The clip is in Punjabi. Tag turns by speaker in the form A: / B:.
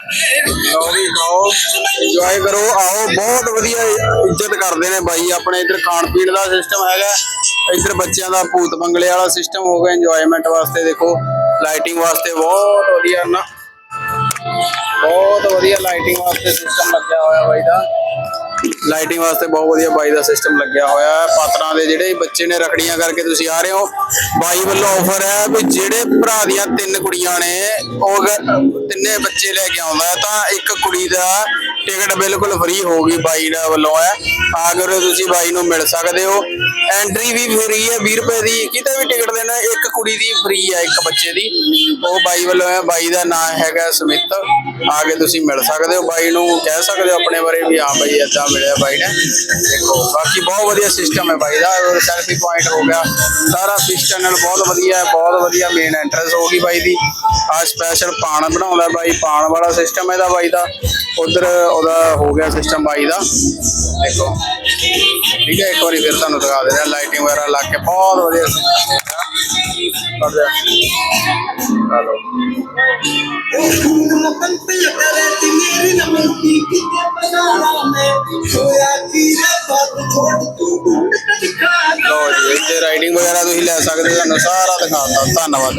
A: ਲਓ ਵੀ ਖਾਓ ਇੰਜੋਏ ਕਰੋ, ਆਓ, ਬਹੁਤ ਵਧੀਆ ਇੱਜ਼ਤ ਕਰਦੇ ਨੇ ਬਾਈ। ਆਪਣੇ ਇੱਧਰ ਖਾਣ ਪੀਣ ਦਾ ਸਿਸਟਮ ਹੈਗਾ। ਇੱਧਰ ਬੱਚਿਆਂ ਦਾ ਭੂਤ ਬੰਗਲੇ ਵਾਲਾ ਸਿਸਟਮ ਹੋ ਗਿਆ ਇੰਜੋਏਮੈਂਟ ਵਾਸਤੇ, ਦੇਖੋ। ਲਾਈਟਿੰਗ ਵਾਸਤੇ ਬਹੁਤ ਵਧੀਆ ਨਾ। ਬਹੁਤ ਵਧੀਆ ਲਾਈਟਿੰਗ ਵਾਸਤੇ ਸਿਸਟਮ ਲੱਗਿਆ ਹੋਇਆ ਬਾਈ ਦਾ। ਲਾਈਟਿੰਗ ਵਾਸਤੇ ਬਹੁਤ ਵਧੀਆ ਬਾਈ ਦਾ ਸਿਸਟਮ ਲੱਗਿਆ ਹੋਇਆ ਹੈ। ਪਾਤਰਾਂ ਦੇ ਜਿਹੜੇ ਬੱਚੇ ਨੇ ਰਖੜੀਆਂ ਕਰਕੇ ਤੁਸੀਂ ਆ ਰਹੇ ਹੋ, ਬਾਈ ਵੱਲੋਂ ਆਫਰ ਹੈ ਵੀ ਜਿਹੜੇ ਭਰਾ ਦੀਆਂ ਤਿੰਨ ਕੁੜੀਆਂ ਨੇ, ਉਹ ਅਗਰ ਤਿੰਨੇ ਬੱਚੇ ਲੈ ਕੇ ਆਉਂਦਾ ਤਾਂ ਇੱਕ ਕੁੜੀ ਦਾ ਟਿਕਟ ਬਿਲਕੁਲ ਫ੍ਰੀ ਹੋਊਗੀ ਬਾਈ ਦਾ ਵੱਲੋਂ ਹੈ। ਆ ਕੇ ਤੁਸੀਂ ਬਾਈ ਨੂੰ ਮਿਲ ਸਕਦੇ ਹੋ। ਐਂਟਰੀ ਵੀ ਫ੍ਰੀ ਹੈ 20 ਰੁਪਏ ਦੀ ਕਿਤੇ ਵੀ ਟਿਕਟ ਦੇਣਾ, ਇੱਕ ਕੁੜੀ ਦੀ ਫ੍ਰੀ ਹੈ, ਇੱਕ ਬੱਚੇ ਦੀ। ਉਹ ਬਾਈ ਵੱਲੋਂ ਹੈ, ਬਾਈ ਦਾ ਨਾਮ ਹੈਗਾ ਸੁਮਿਤ। ਆ ਕੇ ਤੁਸੀਂ ਮਿਲ ਸਕਦੇ ਹੋ, ਬਾਈ ਨੂੰ ਕਹਿ ਸਕਦੇ ਹੋ ਆਪਣੇ ਬਾਰੇ ਵੀ ਹਾਂ ਬਾਈ ਏਦਾਂ ਮਿਲਿਆ ਬਾਈ ਨੇ। ਦੇਖੋ, ਬਾਕੀ ਬਹੁਤ ਵਧੀਆ ਸਿਸਟਮ ਹੈ ਬਾਈ ਦਾ। ਸੈਲਫੀ ਪੁਆਇੰਟ ਹੋ ਗਿਆ। ਸਾਰਾ ਫਿਸ਼ ਚੈਨਲ ਬਹੁਤ ਵਧੀਆ ਹੈ, ਬਹੁਤ ਵਧੀਆ ਮੇਨ ਐਂਟਰੈਂਸ ਹੋ ਗਈ ਬਾਈ ਦੀ। ਆ ਸਪੈਸ਼ਲ ਪਾਣ ਬਣਾਉਂਦਾ ਬਾਈ, ਪਾਣ ਵਾਲਾ ਸਿਸਟਮ ਇਹਦਾ ਬਾਈ ਦਾ। ਉਧਰ ਉਹਦਾ ਹੋ ਗਿਆ ਸਿਸਟਮ ਬਾਈ ਦਾ। ਦੇਖੋ, ਠੀਕ ਹੈ, ਇੱਕ ਵਾਰੀ ਫਿਰ ਤੁਹਾਨੂੰ ਦਿਖਾ ਦਿੰਦੇ ਆ ਲਾਈਟਿੰਗ ਵਗੈਰਾ ਲਾ ਕੇ। ਬਹੁਤ ਵਧੀਆ system ਹੈਗਾ। ਕਰ
B: ਬਣਾਣਾ
A: ਜੀ ਇੱਥੇ ਰਾਈਡਿੰਗ ਵਗੈਰਾ ਤੁਸੀਂ ਲੈ ਸਕਦੇ ਹੋ ਤੁਹਾਨੂੰ ਸਾਰਾ ਦਿਖਾਤਾ ਧੰਨਵਾਦ।